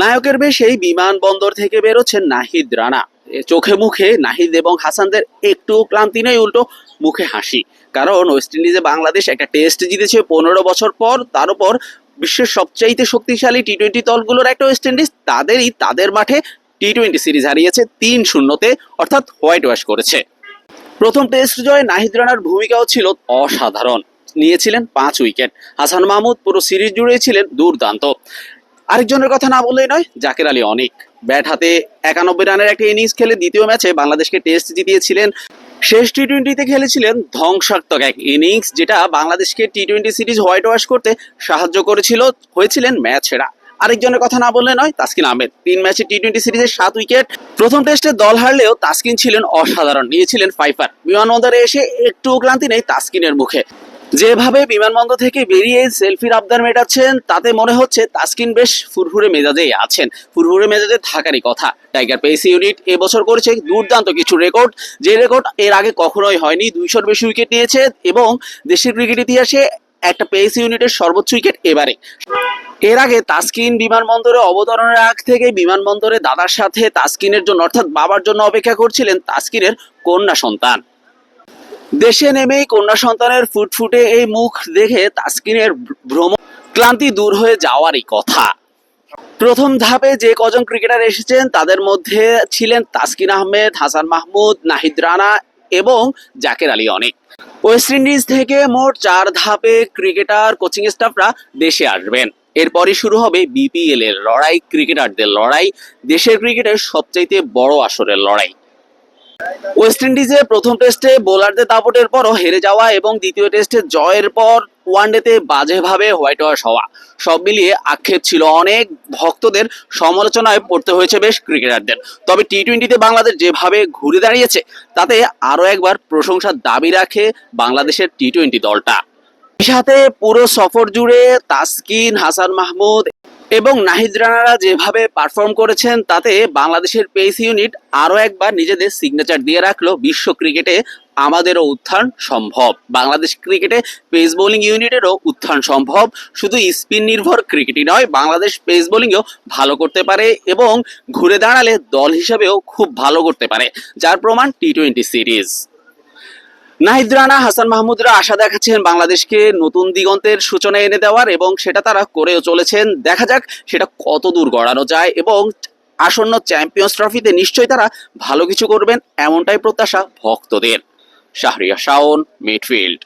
নায়কের বেশেই বিমানবন্দর থেকে বেরোচ্ছেন নাহিদ রানা। চোখে মুখে নাহিদ এবং হাসানদের একটু ক্লান্তি নেই, উল্টো মুখে হাসি। কারণ ওয়েস্ট ইন্ডিজে বাংলাদেশ একটা টেস্ট জিতেছে পনেরো বছর পর। তার উপর বিশ্বের সবচাইতে শক্তিশালী টি টোয়েন্টি দলগুলোর একটা ওয়েস্ট ইন্ডিজ তাদেরই তাদের মাঠে টি টোয়েন্টি সিরিজ হারিয়েছে তিন শূন্যতে, অর্থাৎ হোয়াইট ওয়াশ করেছে। প্রথম টেস্ট জয়ে নাহিদ রানার ভূমিকাও ছিল অসাধারণ। নিয়েছিলেন পাঁচ উইকেট। হাসান মাহমুদ পুরো সিরিজ জুড়ে ছিলেন দুর্দান্ত। আরেকজনের কথা না বললেই নয়, জাকের আলী অনেক। ব্যাট হাতে একানব্বই রানের একটা ইনিংস খেলে দ্বিতীয় ম্যাচে বাংলাদেশকে টেস্ট জিতিয়েছিলেন। শেষ টি টোয়েন্টিতে খেলেছিলেন ধ্বংসাত্মক এক ইনিংস যেটা বাংলাদেশকে T twenty series white wash করতে সাহায্য করেছিল, হয়েছিলেন ম্যাচ সেরা। আরেকজনের কথা না বললে নয়, তাসকিন আহমেদ। তিন ম্যাচে টি টোয়েন্টি সিরিজের সাত উইকেট প্রথম টেস্টে দল হারলেও তাসকিন ছিলেন অসাধারণ, নিয়েছিলেন ফাইফার। বিমানবন্দরে এসে একটু ক্লান্তি নেই তাসকিনের মুখে। যেভাবে বিমানবন্দর থেকে বেরিয়ে সেলফির আবদার মেটাচ্ছেন, তাতে মনে হচ্ছে তাসকিন বেশ ফুরফুরে মেজাজেই আছেন। ফুরফুরে মেজাজে থাকারই কথা। টাইগার পেস ইউনিট এবছর করেছে দুর্দান্ত কিছু রেকর্ড। যে রেকর্ড এর আগে কখনোই হয়নি, দুইশোর বেশি উইকেট নিয়েছে এবং দেশের ক্রিকেট ইতিহাসে একটা পেস ইউনিটের সর্বোচ্চ উইকেট এবারে। এর আগে তাসকিন বিমানবন্দরে অবতরণের আগ থেকে বিমানবন্দরে দাদার সাথে তাসকিনের জন্য, অর্থাৎ বাবার জন্য অপেক্ষা করছিলেন তাসকিনের কন্যা সন্তান। দেশে নেমেই কন্যা সন্তানের ফুটফুটে এই মুখ দেখে তাসকিনের ভ্রমণ ক্লান্তি দূর হয়ে যাওয়ারই কথা। প্রথম ধাপে যে কজন ক্রিকেটার এসেছেন, তাদের মধ্যে ছিলেন তাসকিন আহমেদ, হাসান মাহমুদ, নাহিদ রানা এবং জাকের আলী অনেক। ওয়েস্ট ইন্ডিজ থেকে মোট চার ধাপে ক্রিকেটার, কোচিং স্টাফরা দেশে আসবেন। এরপরই শুরু হবে বিপিএল এর লড়াই, ক্রিকেটারদের লড়াই, দেশের ক্রিকেটের সবচাইতে বড় আসরের লড়াই। ওয়েস্ট ইন্ডিজে প্রথম টেস্টে বোলারদের দাপটের পরও হেরে যাওয়া এবং দ্বিতীয় টেস্টে জয়ের পর ওয়ানডেতে বাজেভাবে হোয়াইট ওয়াশ হওয়া। সব মিলিয়ে আক্ষেপ ছিল অনেক। ভক্তদের সমালোচনায় পড়তে হয়েছে বেশ ক্রিকেটারদের তবে টি টোয়েন্টিতে বাংলাদেশ যেভাবে ঘুরে দাঁড়িয়েছে, তাতে আরও একবার প্রশংসার দাবি রাখে বাংলাদেশের টি টোয়েন্টি দলটা। সাথে পুরো সফর জুড়ে তাসকিন, হাসান মাহমুদ এবং নাহিদ রানারা যেভাবে পারফর্ম করেছেন, তাতে বাংলাদেশের পেস ইউনিট আরও একবার নিজেদের সিগনেচার দিয়ে রাখল বিশ্ব ক্রিকেটে আমাদেরও উত্থান সম্ভব। বাংলাদেশ ক্রিকেটে পেস বোলিং ইউনিটেরও উত্থান সম্ভব। শুধু স্পিন নির্ভর ক্রিকেটই নয়, বাংলাদেশ পেস বোলিংও ভালো করতে পারে এবং ঘুরে দাঁড়ালে দল হিসাবেও খুব ভালো করতে পারে, যার প্রমাণ T twenty series Nahid Rana, Hasan মাহমুদরা আশা দেখাচ্ছেন বাংলাদেশকে নতুন দিগন্তের সূচনা এনে দেওয়ার এবং সেটা তারা করেও চলেছেন। দেখা যাক সেটা কত দূর গড়ানো যায় এবং আসন্ন চ্যাম্পিয়ন্স ট্রফিতে নিশ্চয়ই তারা ভালো কিছু করবেন, এমনটাই প্রত্যাশা ভক্তদের। শাহরিয়া শাওন মিডফিল্ড